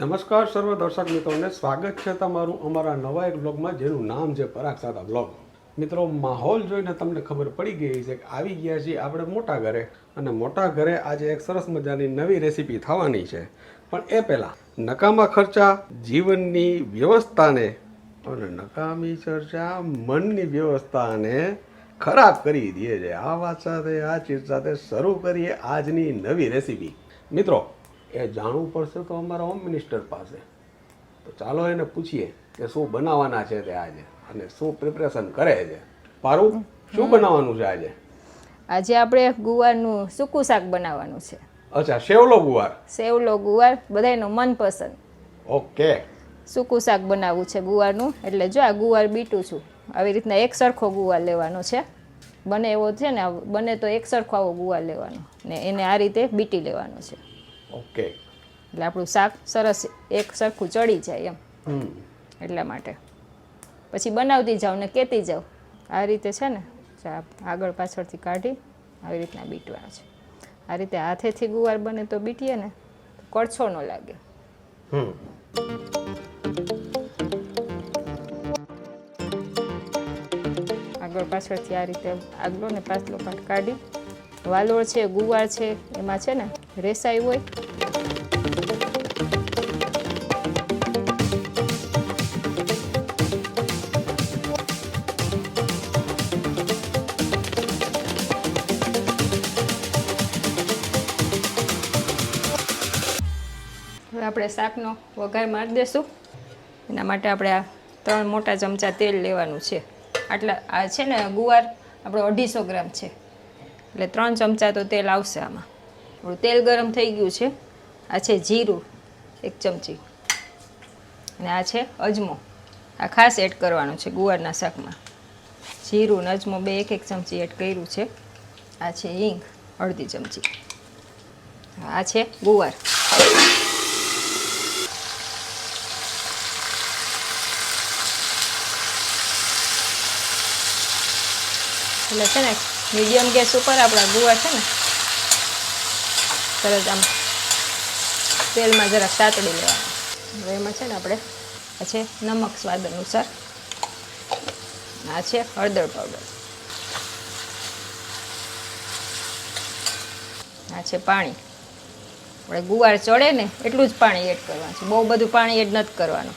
નમસ્કાર સર્વ દર્શક મિત્રોને. સ્વાગત છે તમારું અમારા નવા એક બ્લોગમાં જેનું નામ છે પરાગ સાદા બ્લોગ મિત્રો, માહોલ જોઈને તમને ખબર પડી ગઈ છે કે આવી ગયા છીએ આપણે મોટા ઘરે. અને મોટા ઘરે આજે એક સરસ મજાની નવી રેસીપી થવાની છે. પણ એ પહેલાં, નકામા ખર્ચા, જીવનની વ્યવસ્થાને અને નકામી ચર્ચા, મનની વ્યવસ્થાને ખરાબ કરી દે છે. આ વાત સાથે, આ ચીજ સાથે શરૂ કરીએ આજની નવી રેસીપી. મિત્રો એ જાણવું પડશે તો અમારા હોમ મિનિસ્ટર પાસે. તો ચાલો એને પૂછીએ કે શું બનાવવાના છે તે આજે અને શું પ્રિપરેશન કરે છે. પારું શું બનાવવાનું છે આજે? આજે આપણે ગુવારનું સૂકું શાક બનાવવાનું છે. અચ્છા સેવલો ગુવાર? સેવલો ગુવાર બધાયનો મનપસંદ. ઓકે. સૂકું શાક બનાવવું છે ગુવારનું. એટલે જો આ ગુવાર બીટું છું. આવી રીતના એક સરખો ગુવાર લેવાનો છે. બને એવો છે ને બને તો એક સરખો આવો ગુવાર લેવાનો. ને એને આ રીતે બીટી લેવાનો છે. ઓકે. એટલે આપણું શાક સરસ એક સરખું ચડી જાય એમ. એટલા માટે. પછી બનાવતી જાઉં ને કહેતી જાઉં આ રીતે છે ને આગળ પાછળથી કાઢી આવી રીતના બીટવાનું છે. આ રીતે હાથેથી ગુવાર બને તો બીટીએ ને કડછો ન લાગે. આગળ પાછળથી આ રીતે આગલો ને પાછલો પાટ કાઢી. વાલોળ છે ગુવાર છે એમાં છે ને રેસાઈ હોય? આપણે શાકનો વઘાર મારી દઈશું એના માટે આપણે આ ત્રણ મોટા ચમચા તેલ લેવાનું છે. આટલા, આ છે ને ગુવાર, આપણો અઢીસો ગ્રામ છે. એટલે ત્રણ ચમચા તો તેલ આવશે આમાં. આપણું તેલ ગરમ થઈ ગયું છે. આ છે જીરું, એક ચમચી. અને આ છે અજમો. આ ખાસ એડ કરવાનું છે ગુવારના શાકમાં. જીરું ને અજમો બે એક એક ચમચી એડ કર્યું છે. આ છે હિંગ, અડધી ચમચી. આ છે ગુવાર. એટલે છે ને, મીડિયમ ગેસ ઉપર આપણા ગુવાર છે ને સરસ આમ તેલમાં જરાક સાતડી લેવાનું. હવે એમાં છે ને આપણે છે નમક સ્વાદ અનુસાર. આ છે હળદર પાવડર. આ છે પાણી. આપણે ગુવાર ચડે ને એટલું જ પાણી એડ કરવાનું છે. બહુ બધું પાણી એડ નથી કરવાનું.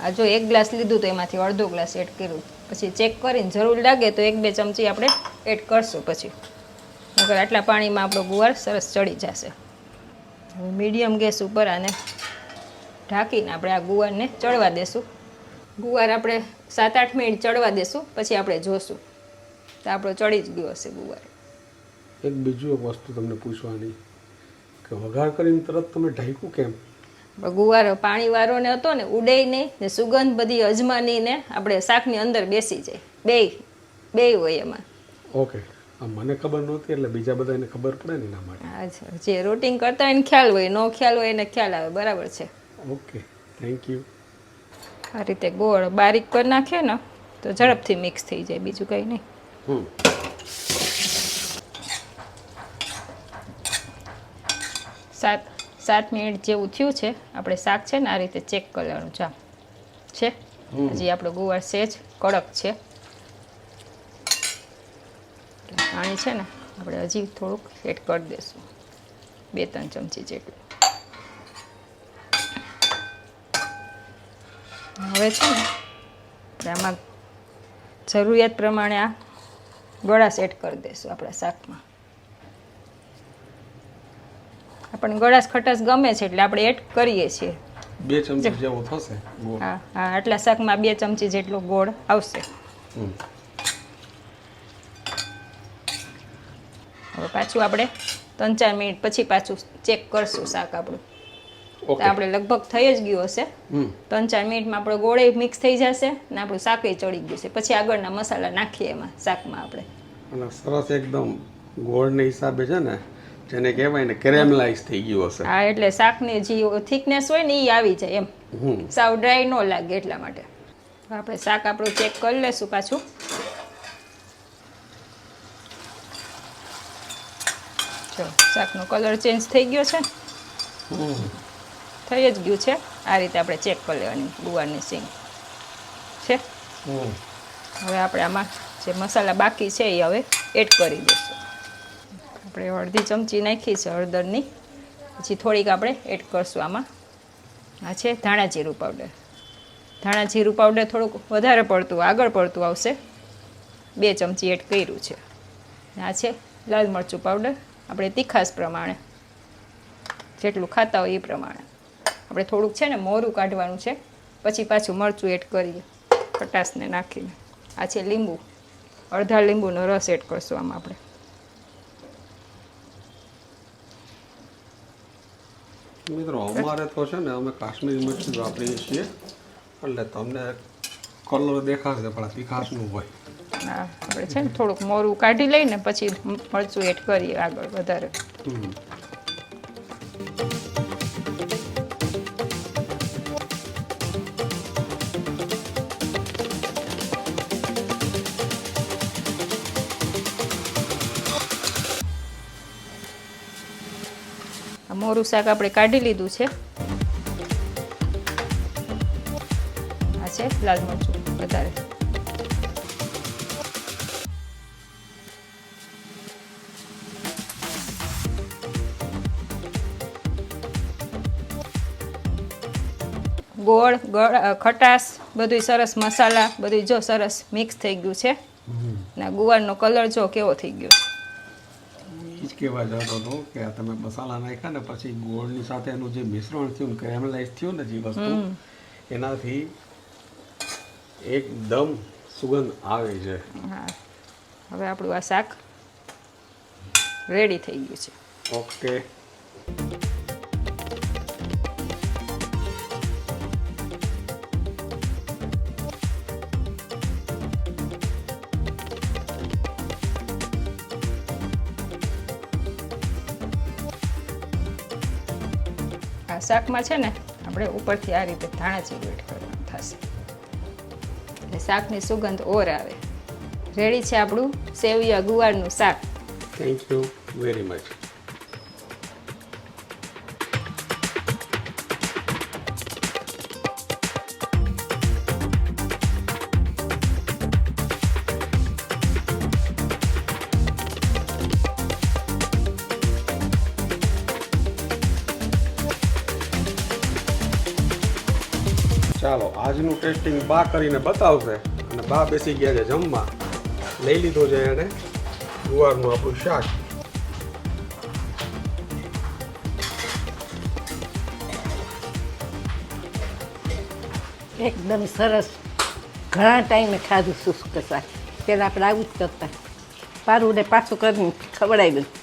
આ જો એક ગ્લાસ લીધું તો એમાંથી અડધો ગ્લાસ એડ કર્યું. પછી ચેક કરીને જરૂર લાગે તો એક બે ચમચી આપણે એડ કરશું પછી. નકર આટલા પાણીમાં આપણો ગુવાર સરસ ચડી જશે. હવે મીડિયમ ગેસ ઉપર આને ઢાંકીને આપણે આ ગુવારને ચડવા દેશું. ગુવાર આપણે સાત આઠ મિનિટ ચડવા દેશું પછી આપણે જોશું. તો આપણો ચડી જ ગયો હશે ગુવાર. એક બીજું એક વસ્તુ તમને પૂછવાની કે વઘાર કરીને તરત તમે ઢાંક્યું કેમ? પણ ગુવાર પાણીવાળો ને હતો ને ઉડે નહીં ને સુગંધ બધી અજમાની ને આપણે શાકની અંદર બેસી જાય. બે બે હોય એમાં. ઓકે મને ખબર નહોતી એટલે બીજા બધાને ખબર પડે ને એના માટે. અચ્છા જે રૂટિંગ કરતા હોય એને ખ્યાલ હોય નો ખ્યાલ હોય એને ખ્યાલ આવે બરાબર છે. ઓકે થેન્ક યુ આ રીતે ગોળ બારીક કરી નાખીએ ને તો ઝડપથી મિક્સ થઈ જાય બીજું કંઈ નહીં. હમ. સાત સાત મિનિટ જેવું થયું છે આપણે શાક છે ને આ રીતે ચેક કરવાનું છે? છે હજી આપણો ગુવાર સેજ કડક છે. પાણી છે ને આપણે હજી થોડુંક એડ કરી દઈશું બે ત્રણ ચમચી જેટલું. હવે છે ને આમાં જરૂરિયાત પ્રમાણે આ ગળાશ એડ કરી દઈશું આપણા શાકમાં. આપણને ગળાશ ખટાશ ગમે છે એટલે આપણે એડ કરીએ છીએ. બે ચમચી જેવો થશે હા હા આટલા શાકમાં બે ચમચી જેટલો ગોળ આવશે. હવે પાછું આપણે ત્રણ ચાર મિનિટ પછી પાછું ચેક કરશું શાક આપણું. તો આપણે લગભગ થઈ જ ગયું હશે. ત્રણ ચાર મિનિટમાં આપણો ગોળે મિક્સ થઈ જશે ને આપણું શાકે ચડી ગયું છે. પછી આગળના મસાલા નાખીએ એમાં શાકમાં આપણે. અને સરસ એકદમ ગોળને હિસાબે છે ને જેને કહેવાય ને કેરેમલાઇઝ થઈ ગયું હશે. હા એટલે શાકની જે થિકનેસ હોય ને એ આવી જાય એમ. સાવ ડ્રાય ન લાગે એટલા માટે. આપણે શાક આપણું ચેક કરી લેશું પાછું. જો શાકનો કલર ચેન્જ થઈ ગયો છે. હમ. થઈ જ ગયું છે. આ રીતે આપણે ચેક કરી લેવાની ગુવારની સિંગ. છે? હવે આપણે આમાં જે મસાલા બાકી છે એ હવે એડ કરી દઈશું. આપણે અડધી ચમચી નાખી છે હળદરની. પછી થોડીક આપણે એડ કરશું આમાં. આ છે ધાણા જીરું પાવડર. ધાણા જીરું પાવડર થોડુંક વધારે પડતું આગળ પડતું આવશે. બે ચમચી એડ કર્યું છે. આ છે લાલ મરચું પાવડર. આપણે તીખાસ પ્રમાણે. જેટલું ખાતા હોય એ પ્રમાણે. આપણે થોડુંક છે ને મોરું કાઢવાનું છે, પછી પાછું મરચું એડ કરીએ, ખટાશને નાખીને. આ છે લીંબુ. અડધા લીંબુનો રસ એડ કરશું આમાં આપણે. મિત્રો, અમારે તો છે ને અમે કાશ્મીરી મરચું વાપરીએ છીએ. એટલે તમને કલર દેખાશે, પણ તીખાશનું હોય. હા આપણે છે ને, થોડુંક મોરું કાઢી લઈને પછી મરચું એડ કરીએ આગળ વધારે. મોરું શાક આપણે કાઢી લીધું છે આ છે લાલ મરચું, વધારે ગોળ ખટાશ બધું સરસ મસાલા બધું જો સરસ મિક્સ થઈ ગયું છે. ના ગુવારનો કલર જો કેવો થઈ ગયો? જ કહેવા જતો હતો કે આ તમે મસાલા નાખ્યા ને પછી ગોળની સાથે એનું જે મિશ્રણ થયું કેરેમલાઇઝ થયું ને જે વસ્તુ એનાથી એકદમ સુગંધ આવે છે. હવે આપણું આ શાક રેડી થઈ ગયું છે. ઓકે. આ શાકમાં છે ને, આપણે ઉપરથી આ રીતે ધાણા જીરું કરવાનું થશે. એટલે શાકની સુગંધ ઓર આવે. રેડી છે આપણું સેવિયા ગુવારનું શાક? થેન્ક યુ વેરી મચ ચાલો, આજનું ટેસ્ટિંગ બા કરીને બતાવશે અને બા બેસી ગયા છે જમવા. લઈ લીધો છે એણે ગુવારનું આપણું શાક. એકદમ સરસ. ઘણા ટાઈમે ખાધું શુષ્ક શાક. પહેલાં આપણે આવું જ કરતા. પારું ને પાછું કરીને ખવડાવ્યું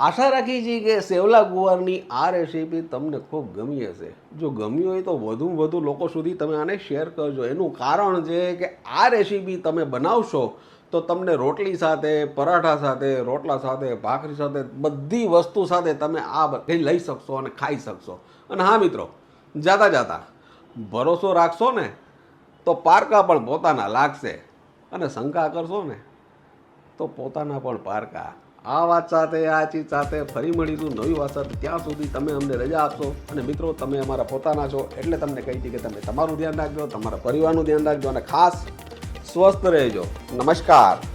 આશા રાખી છીએ કે સેવલા ગુવારની આ રેસીપી તમને ખૂબ ગમી હશે. જો ગમી હોય તો વધુમાં વધુ લોકો સુધી તમે આને શેર કરજો. એનું કારણ છે કે આ રેસીપી તમે બનાવશો તો તમને રોટલી સાથે, પરાઠા સાથે, રોટલા સાથે, ભાખરી સાથે, બધી વસ્તુ સાથે તમે આ કંઈ લઈ શકશો અને ખાઈ શકશો. અને હા મિત્રો, જાતા જાતા ભરોસો રાખશો ને તો પારકા પણ પોતાના લાગશે અને શંકા કરશો ને તો પોતાના પણ પારકા આ વાત સાથે, આ ચીજ સાથે ફરી મળીશું નવી વાત સાથે. ત્યાં સુધી તમે અમને રજા આપશો અને મિત્રો, તમે અમારા પોતાના છો એટલે તમને કહી હતી કે તમે તમારું ધ્યાન રાખજો, તમારા પરિવારનું ધ્યાન રાખજો અને ખાસ સ્વસ્થ રહેજો. નમસ્કાર.